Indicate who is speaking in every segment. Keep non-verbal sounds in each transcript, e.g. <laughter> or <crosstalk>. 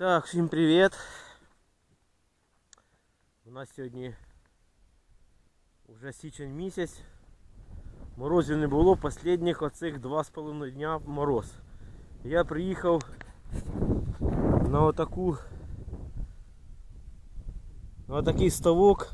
Speaker 1: Так, всім привіт. У нас сьогодні вже січень місяць. Морозів не було, останніх оцих два з половиною дня мороз. Я приїхав на отаку на отакий ставок.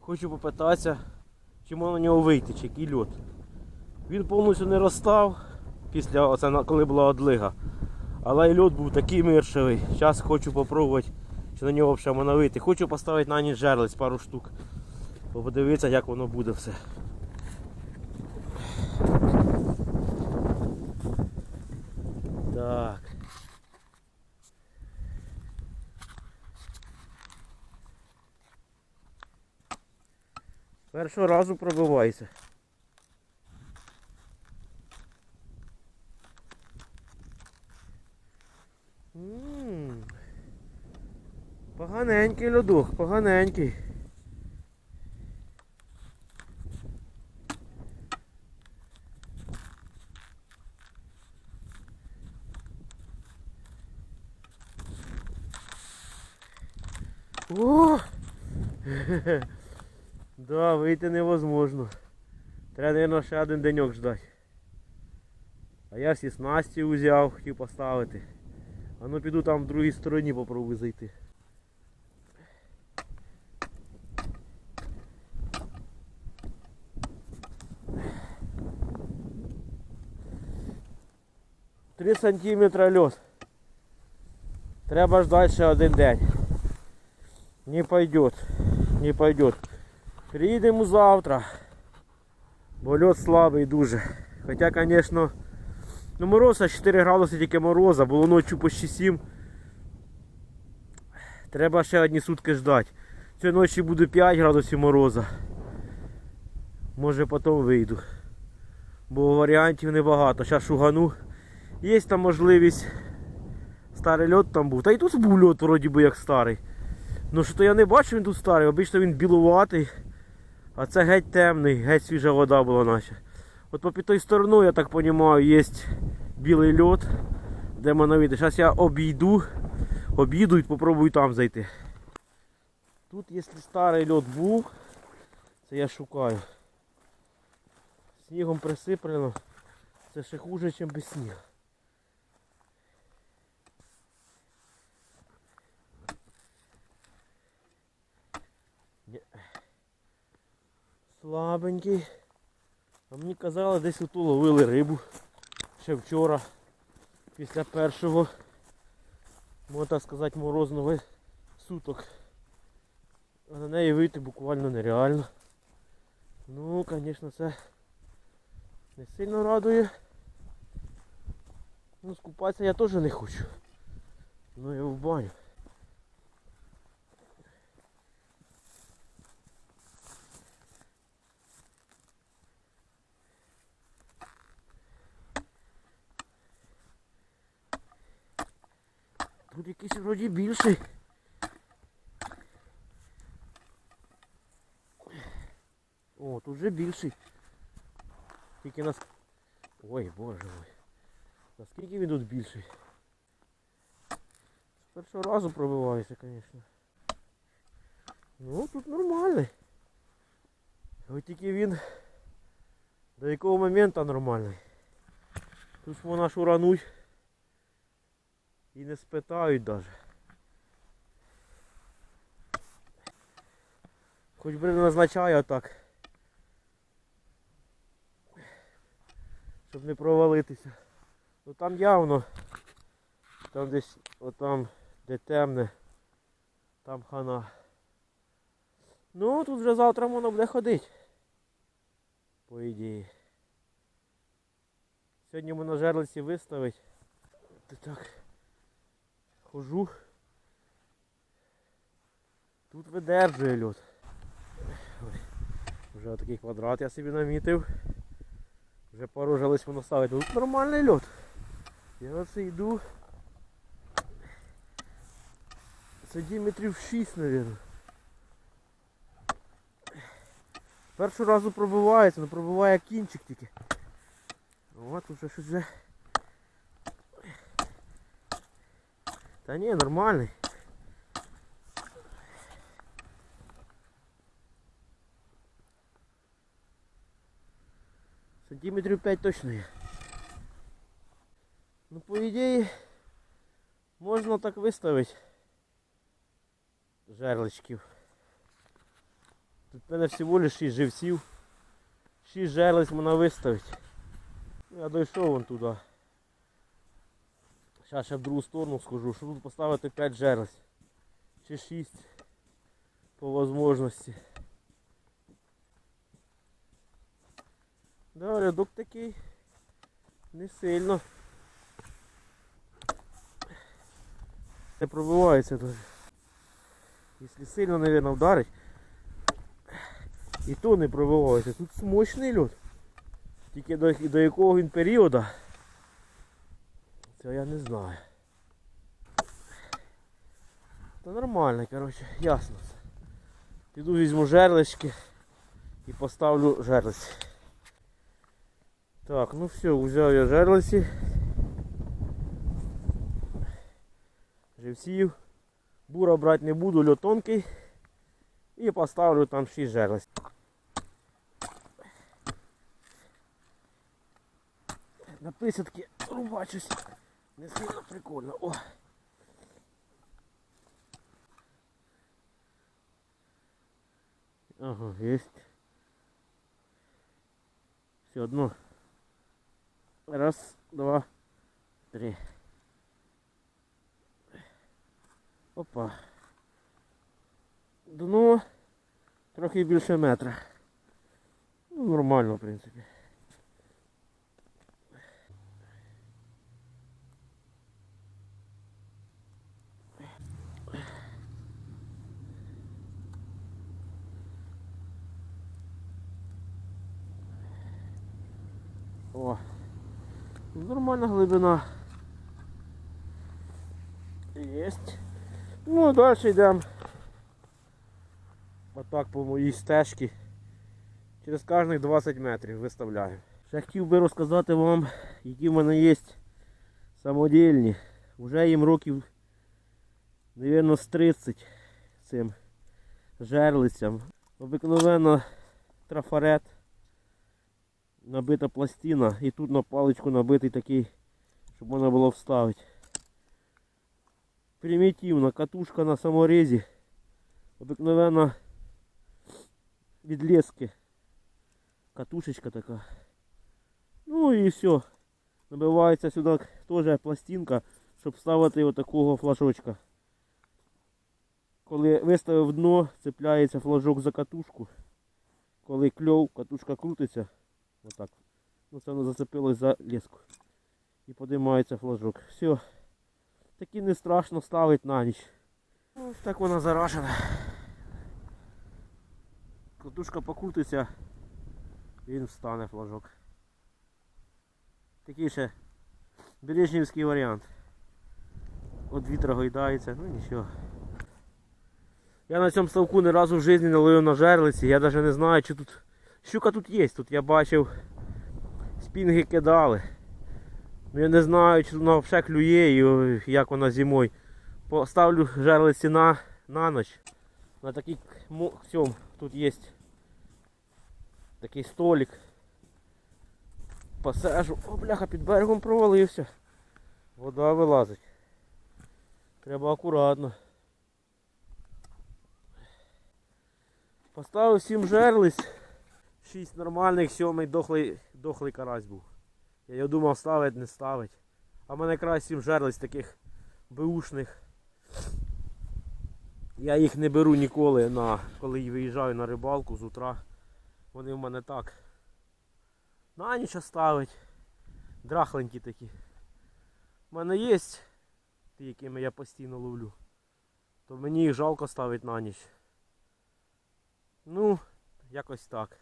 Speaker 1: Хочу попитатися, чи можна на нього вийти, чи який льот. Він повністю не розстав після оце, коли була одлига. Але і льот був такий миршевий. Зараз хочу спробувати, чи на нього взагалі можна вийти. Хочу поставити на ніч жерлиць пару штук. Подивитися, як воно буде все. Так. Першого разу пробивайся. Поганенький льодок, поганенький. О! <laughs> Да, вийти невозможно. Треба, мабуть, ще один деньок ждати. А я всі снасті узяв, хотів поставити. А ну піду там в другій стороні попробую зайти. Три сантиметра льот. Треба ждать ще один день. Не пойдет. Не пойдет. Приїдемо завтра. Бо льот слабий дуже. Хоча, звісно, ну мороз а 4 градуси тільки мороза, було ночі почти 7. Треба ще одні сутки ждати. Цієї ночі буде 5 градусів мороза. Може потім вийду. Бо варіантів небагато. Зараз шугану. Є там можливість. Старий льот там був. Та й тут був льот вроді би як старий. Ну що то я не бачу, він тут старий, обично він білуватий. А це геть темний, геть свіжа вода була наче. От по під тою стороною, я так розумію, є білий льот, де можна. Зараз я обійду, обійду і попробую там зайти. Тут, якщо старий льот був, це я шукаю. Снігом присиплено. Це ще хуже, ніж без снігу. Слабенький. А мені казали, десь тут ловили рибу. Ще вчора. Після першого, можна так сказати, морозного суток. А на неї вийти буквально нереально. Ну, звісно, це не сильно радує. Ну, скупатися я теж не хочу. Ну я в баню. Тут якийсь вроді більший. О, тут вже більший. Тільки нас... Ой, боже мой. Наскільки він тут більший? З першого разу пробивається, звісно. Ну, тут нормальний. Ось тільки він до якого моменту нормальний. Тут можна шурануть. І не спитають навіть. Хоч би не назначає так. Щоб не провалитися. Ну там явно, там десь отам, де темне, там хана. Ну тут вже завтра воно буде ходити. По ідеї. Сьогодні ми на жерлиці виставить. Так хожу. Тут видержує льот. Ой, Вже такий квадрат я собі намітив. Вже пару жались воно ставить. Тут нормальний льот. Я оце йду. Це діметрів 6, мабуть. Першого разу пробивається, але пробиває кінчик тільки. От уже щось вже Та ні, нормальний. Сантиметрів 5 точно є. Ну, по ідеї, можна так виставити жерличків. Тут в мене всього лиш 6 живців. 6 жерлиць можна виставити. Я дійшов вон туди. Зараз ще в другу сторону схожу, що тут поставити 5 жерлиць. Чи 6 по можливості. Да, рядок такий не сильно. Не пробивається дуже. Якщо сильно, мабуть, вдарить, і то не пробивається. Тут мощний льот. Тільки до, до якого він періоду, це я не знаю. Та нормально, коротше, ясно. Піду візьму жерлички і поставлю жерлиці. Так, ну все, взяв я жерлиці. Живців. Бура брати не буду, льот тонкий. І поставлю там 6 жерлиць. На присадки рубачусь. Не сильно прикольно. О. Ага, есть. Все одно. Раз, два, три. Опа. Дно трохи більше метра. Ну, нормально, в принципі. О, нормальна глибина. Єсть. Ну далі йдемо. Отак по моїй стежці. Через кожних 20 метрів виставляю. Ще хотів би розказати вам, які в мене є самодільні. Уже їм років, мабуть, з 30 цим жерлицям. Обикновенно трафарет набита пластина і тут на паличку набитий такий, щоб можна було вставити. Примітивна катушка на саморезі. Обикновена від лески. Катушечка така. Ну і все. Набивається сюди теж пластинка, щоб ставити отакого флажочка. Коли виставив дно, цепляється флажок за катушку. Коли кльов, катушка крутиться. Отак. Ну це воно зацепилось за леску. І подимається флажок. Все. Такі не страшно ставить на ніч. Ось так вона заражена. Катушка покрутиться, він встане флажок. Такий ще бережнівський варіант. От вітра гойдається, ну нічого. Я на цьому ставку ні разу в житті не ловив на жерлиці, я навіть не знаю, чи тут щука тут є. Тут я бачив спінги кидали. Ну я не знаю, чи вона взагалі клює і як вона зимою. Поставлю жерлиці на, на ніч. На такий цьому тут є такий столик. Посажу. О, бляха, під берегом провалився. Вода вилазить. Треба акуратно. Поставив 7 жерлиць. 6 нормальних, сьомий дохлий, дохлий карась був. Я його думав ставить, не ставить. А в мене якраз 7 жерлиць таких беушних. Я їх не беру ніколи, на, коли виїжджаю на рибалку з утра. Вони в мене так. На ніч ставить. Драхленькі такі. У мене є ті, якими я постійно ловлю. То мені їх жалко ставити на ніч. Ну, якось так.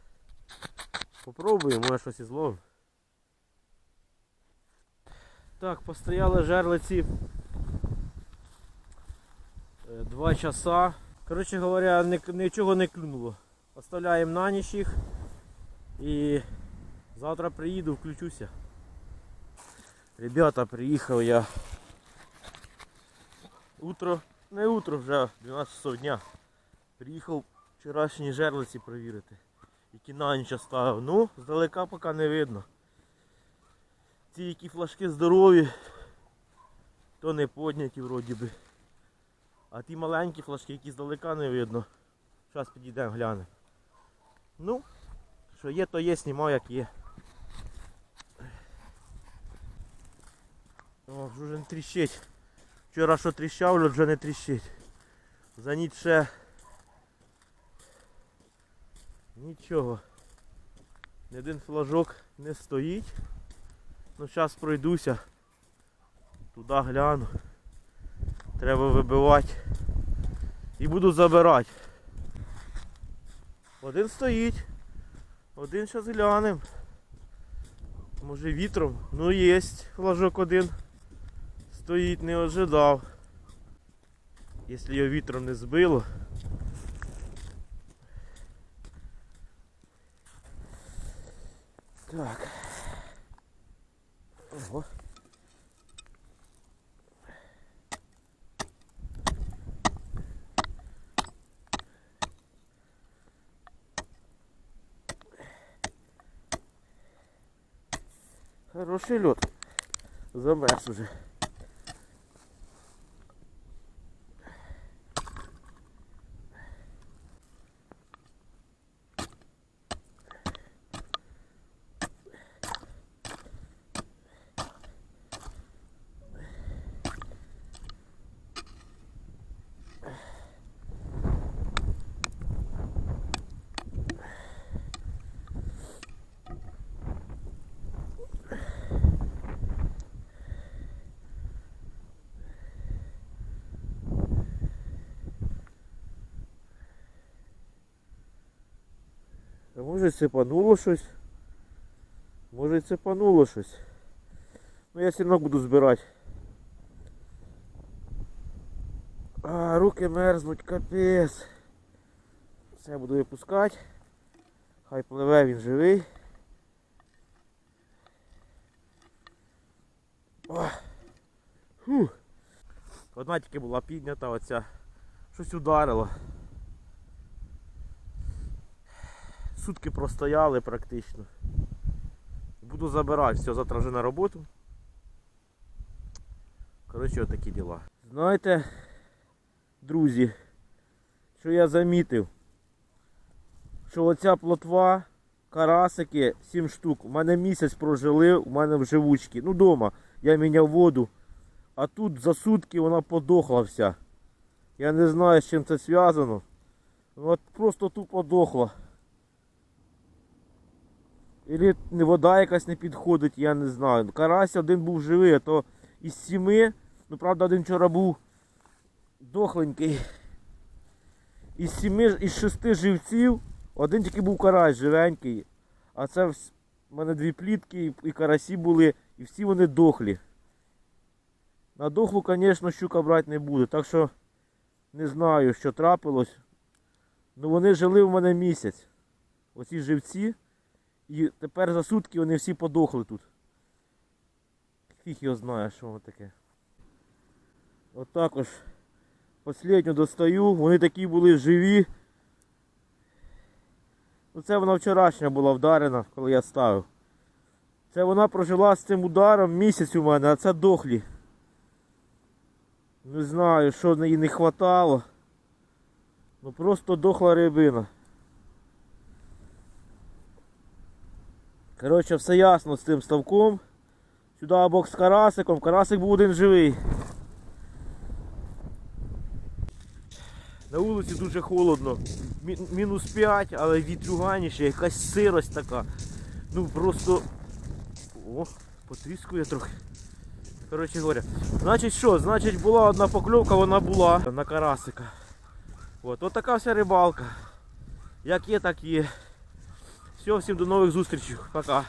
Speaker 1: Попробуємо, може щось і. Так, постояли жерлиці е, два часа. Коротше говоря, нічого не клюнуло. Оставляємо на ніч їх і завтра приїду, включуся. Ребята, приїхав я Утро, не утро вже 12 часов дня. Приїхав вчорашні жерлиці перевірити. Які на ніч ставив. Ну, здалека поки не видно. Ці які флажки здорові, то не подняті вроді би. А ті маленькі флажки, які здалека не видно. Зараз підійдемо глянемо. Ну, що є, то є, знімаю як є. О, вже не тріщить. Вчора що тріщав, вже не тріщить. За ніч ще нічого. Ні один флажок не стоїть. Ну зараз пройдуся. Туди гляну. Треба вибивати. І буду забирати. Один стоїть. Один зараз глянем. Може вітром. Ну є флажок один. Стоїть, не ожидав. Якщо його вітром не збило. Так. Ого. Хороший лед. Замерз уже. Може сипануло щось? Може і сипануло щось. Ну я все одно буду збирати. А, руки мерзнуть, капець. Все буду випускати. Хай пливе він живий. О. Фу. Одна тільки була піднята оця. Щось ударило. Сутки простояли практично. Буду забирати, все, завтра вже на роботу. Коротше, отакі діла. Знаєте, друзі, що я замітив? Що оця плотва, карасики, 7 штук, у мене місяць прожили, у мене в живучці. Ну, вдома. Я міняв воду. А тут за сутки вона подохла вся. Я не знаю, з чим це зв'язано. Ну, От просто тупо дохла. Или вода якась не підходить, я не знаю. Карась один був живий, а то із сіми, ну правда один вчора був дохленький. Із сіми, із шести живців, один тільки був карась живенький. А це в мене дві плітки і карасі були, і всі вони дохлі. На дохлу, звісно, щука брати не буде, так що не знаю, що трапилось. Ну вони жили в мене місяць. Оці живці. І тепер за сутки вони всі подохли тут. Фіг його знає, що воно таке. От також останню достаю, вони такі були живі. Ну це вона вчорашня була вдарена, коли я ставив. Це вона прожила з цим ударом місяць у мене, а це дохлі. Не знаю, що їй не хватало. Ну просто дохла рибина. Коротше, все ясно з цим ставком. Сюди бок з карасиком. Карасик був один живий. На вулиці дуже холодно. Мінус 5, але вітрюганіше, якась сирость така. Ну просто. О, потріскує трохи. Коротше говоря. Значить що? Значить була одна покльовка, вона була на карасика. От, от така вся рибалка. Як є, так є. Все, всім до нових зустрічей. Пока.